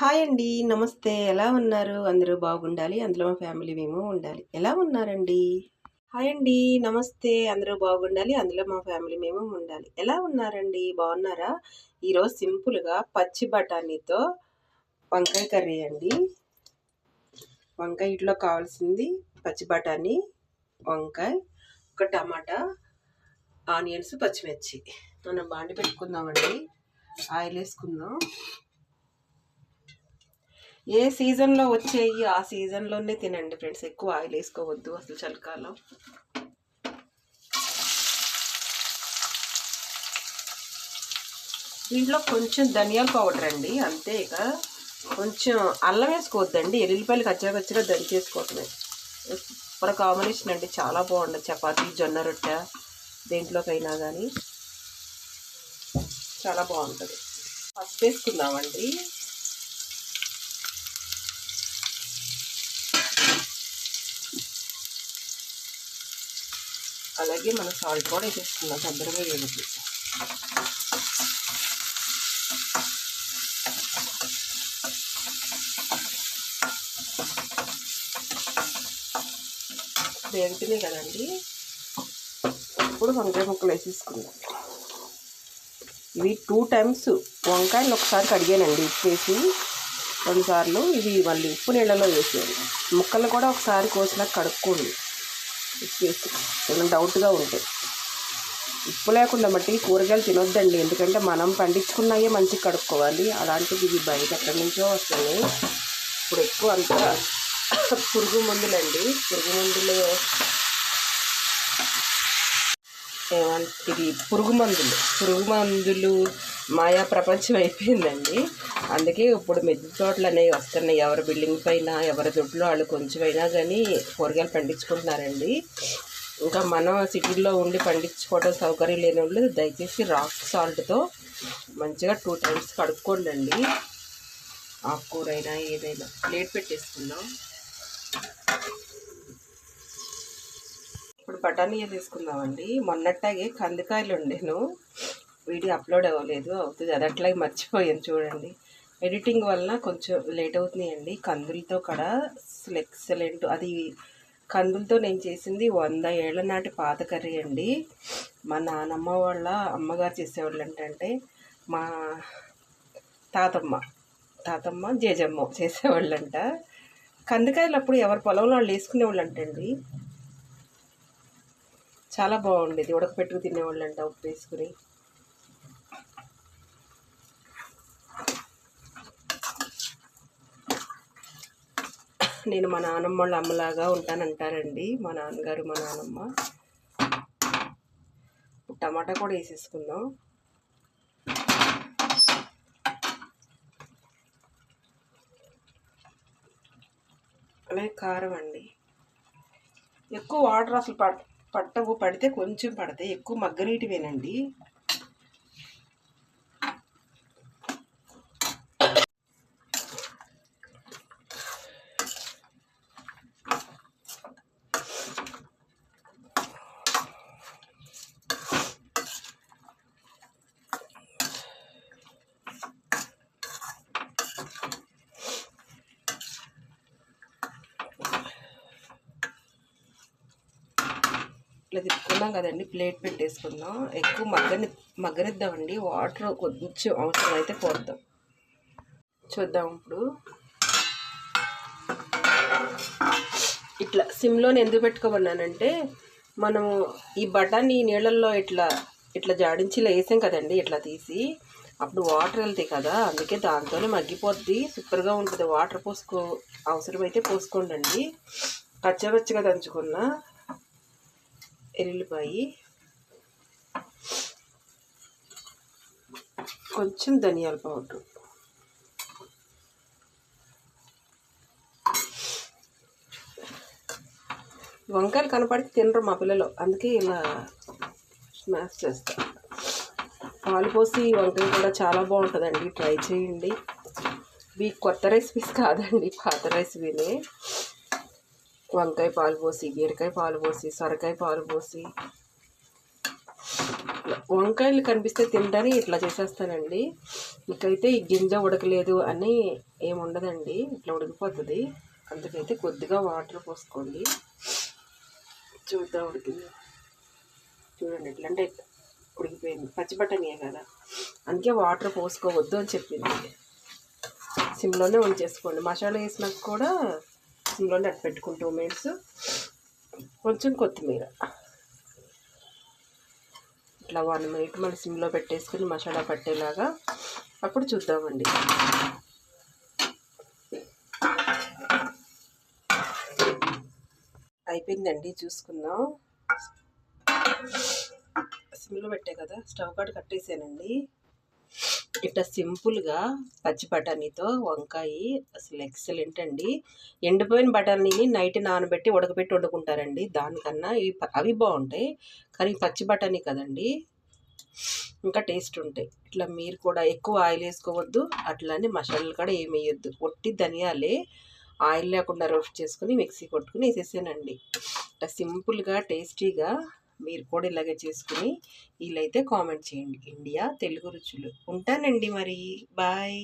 Hi అండి నమస్తే. ఎలా ఉన్నారు? అందరూ బాగుండాలి. అందులో మా ఫ్యామిలీ మేము ఉండాలి. ఎలా ఉన్నారండి? హాయ్ అండి నమస్తే. అందరూ బాగుండాలి. అందులో మా ఫ్యామిలీ మేము ఉండాలి. ఎలా ఉన్నారండి? బాగున్నారా? ఈరోజు సింపుల్గా పచ్చి బఠానీతో వంకాయ కర్రీ అండి. వంకాయ ఇంట్లో కావాల్సింది పచ్చి బఠానీ వంకాయ ఒక టమాటా ఆనియన్స్ పచ్చిమిర్చి. మనం బాండి పెట్టుకుందామండి. ఆయిల్ వేసుకుందాం ఏ సీజన్లో వచ్చేవి ఆ సీజన్లోనే తినండి ఫ్రెండ్స్. ఎక్కువ ఆయిల్ వేసుకోవద్దు అసలు చలికాలం. దీంట్లో కొంచెం ధనియాల పౌడర్ అండి అంతే ఇక. కొంచెం అల్లం వేసుకోవద్దండి ఎల్లుల్లిపాయలు కచ్చా కచ్చగా దంచేసుకోవటమే సూపర్ కాంబినేషన్ అండి చాలా బాగుంటుంది చపాతీ జొన్న రొట్టె దేంట్లోకైనా కానీ చాలా బాగుంటుంది. పసుపు వేసుకుందామండి అలాగే మనం సాల్ట్ కూడా వేసేసుకుందాం దగ్గరగా వేయదు వేగుతున్నాయి కదండి. ఇప్పుడు వంకాయ ముక్కలు వేసేసుకుందాం. ఇవి టూ టైమ్స్ వంకాయలు ఒకసారి కడిగానండి ఇచ్చేసి రెండుసార్లు ఇవి మళ్ళీ ఉప్పు నీళ్ళలో వేసేది ముక్కలు కూడా ఒకసారి కోసినా కడుక్కోండి. ఉప్పు ఏమైనా డౌట్గా ఉంటాయి ఉప్పు లేకుండా మట్టి కూరగాయలు తినొద్దండి. ఎందుకంటే మనం పండించుకున్నాయే మంచిగా కడుక్కోవాలి. అలాంటిది ఇవి బయట ఎక్కడి నుంచో వస్తుంది. ఇప్పుడు ఎక్కువ అంతా పురుగు మందులండి. పురుగు మందులు. ఏమంటే పురుగు మందులు. పురుగు మందులు మాయా ప్రపంచం అయిపోయిందండి. అందుకే ఇప్పుడు మిద్దె తోటలు అనేవి వస్తున్నాయి. ఎవరి బిల్డింగ్ పైన ఎవరి దొడ్లో వాళ్ళు కొంచెమైనా కానీ కూరగాయలు పండించుకుంటున్నారండి. ఇంకా మనం సిటీల్లో ఉండి పండించుకోవడం సౌకర్యం లేని వాళ్ళు దయచేసి రాక్ సాల్ట్తో మంచిగా టూ టైమ్స్ కడుక్కోండి ఆకుకూర అయినా ఏదైనా ప్లేట్ పెట్టేసుకుందాం. ఇప్పుడు బఠానీ తీసుకుందామండి. మొన్నట్టాగే కందికాయలు ఉండేను వీడియో అప్లోడ్ అవ్వలేదు అవుతుంది. అది అట్లా మర్చిపోయాను చూడండి. ఎడిటింగ్ వల్ల కొంచెం లేట్ అవుతున్నాయండి. కందులతో కూడా ఎక్సలెంట్. అది కందులతో నేను చేసింది వంద ఏళ్ళ నాటి పాత కర్రీ అండి. మా నానమ్మ వాళ్ళ అమ్మగారు చేసేవాళ్ళు ఏంటంటే మా తాతమ్మ తాతమ్మ జేజమ్మ చేసేవాళ్ళంట. కందికాయలు అప్పుడు ఎవరి పొలంలో వాళ్ళు వేసుకునేవాళ్ళు అంటండి చాలా బాగుండేది. ఉడకపెట్టుకు తినేవాళ్ళు అంట ఉప్పు వేసుకుని. నేను మా నాన్నమ్మ వాళ్ళ అమ్మలాగా ఉంటానంటారండి. మా నాన్నగారు మా నాన్నమ్మ టమాటా కూడా వేసేసుకుందాం. అలాగే కారం అండి. ఎక్కువ వాటర్ అసలు పట్ పట్టవు పడితే కొంచెం పడతాయి. ఎక్కువ మగ్గనీటివేనండి. ఇట్లా తిప్పుకున్నాం కదండి ప్లేట్ పెట్టేసుకుందాం. ఎక్కువ మగ్గని మగ్గనిద్దామండి. వాటర్ కొంచెం అవసరం అయితే పోద్దాం. చూద్దాం ఇప్పుడు. ఇట్లా సిమ్లోని ఎందుకు పెట్టుకోమన్నానంటే మనము ఈ బఠానీ నీళ్ళల్లో ఇట్లా ఇట్లా జాడించి ఇలా వేసాం కదండి ఇట్లా తీసి. అప్పుడు వాటర్ వెళ్తాయి కదా అందుకే దాంతోనే మగ్గిపోద్ది. సూపర్గా ఉంటుంది. వాటర్ పోసుకో అవసరమైతే పోసుకోండి కచ్చపచ్చగా దంచుకున్న. ఎల్లుల్లిపాయి కొంచెం ధనియాల పౌడర్. వంకాయలు కనపడితే తినరు మా పిల్లలు. అందుకే ఇలా స్మాష్ చేస్తా. పాలు పోసి వంకాయ కూడా చాలా బాగుంటుందండి. ట్రై చేయండి. ఇవి కొత్త రెసిపీస్ కాదండి. పాత రెసిపీనే వంకాయ పాలు పోసి బీరకాయ పాలు పోసి సొరకాయ పాలు పోసి. వంకాయలు కనిపిస్తే తినడానికి ఇట్లా చేసేస్తానండి. ఇకైతే ఈ గింజ ఉడకలేదు అని ఏముండదండి ఇట్లా ఉడికిపోతుంది. అందుకైతే కొద్దిగా వాటర్ పోసుకోండి. చూద్దాం ఉడికింది? చూడండి ఎట్లా అంటే ఉడికిపోయింది. పచ్చి బఠానీయే కదా. అందుకే వాటర్ పోసుకోవద్దు అని చెప్పింది. సిమ్లోనే ఉంచేసుకోండి. మసాలా వేసినాక కూడా సిమ్లోనే అట్టు పెట్టుకుని టూ మినిట్స్. కొంచెం కొత్తిమీర. ఇట్లా వన్ మినిట్ మళ్ళీ సిమ్లో పెట్టేసుకుని మసాలా పట్టేలాగా అప్పుడు చూద్దామండి. అయిపోయిందండి చూసుకుందాం. సిమ్లో పెట్టే కదా స్టవ్ కాడ కట్టేసానండి. ఇట్లా సింపుల్గా పచ్చి బఠానీతో వంకాయ అసలు ఎక్సలెంట్ అండి. ఎండిపోయిన బఠానీని నైట్ నానబెట్టి ఉడకబెట్టి వండుకుంటారండి. దానికన్నా ఇవి అవి బాగుంటాయి. కానీ పచ్చి బఠానీ కదండి ఇంకా టేస్ట్ ఉంటాయి. ఇట్లా మీరు కూడా ఎక్కువ ఆయిల్ వేసుకోవద్దు అట్లానే మసాలాలు కూడా ఏమి వేయొద్దు. ఒట్టి ధనియాలే ఆయిల్ లేకుండా రోస్ట్ చేసుకుని మిక్సీ కొట్టుకుని వేసేసానండి. ఇట్లా సింపుల్గా టేస్టీగా మీరు కూడా ఇలాగే చేసుకుని వీలైతే కామెంట్ చేయండి. ఇండియా తెలుగు రుచులు. ఉంటానండి మరి. బాయ్.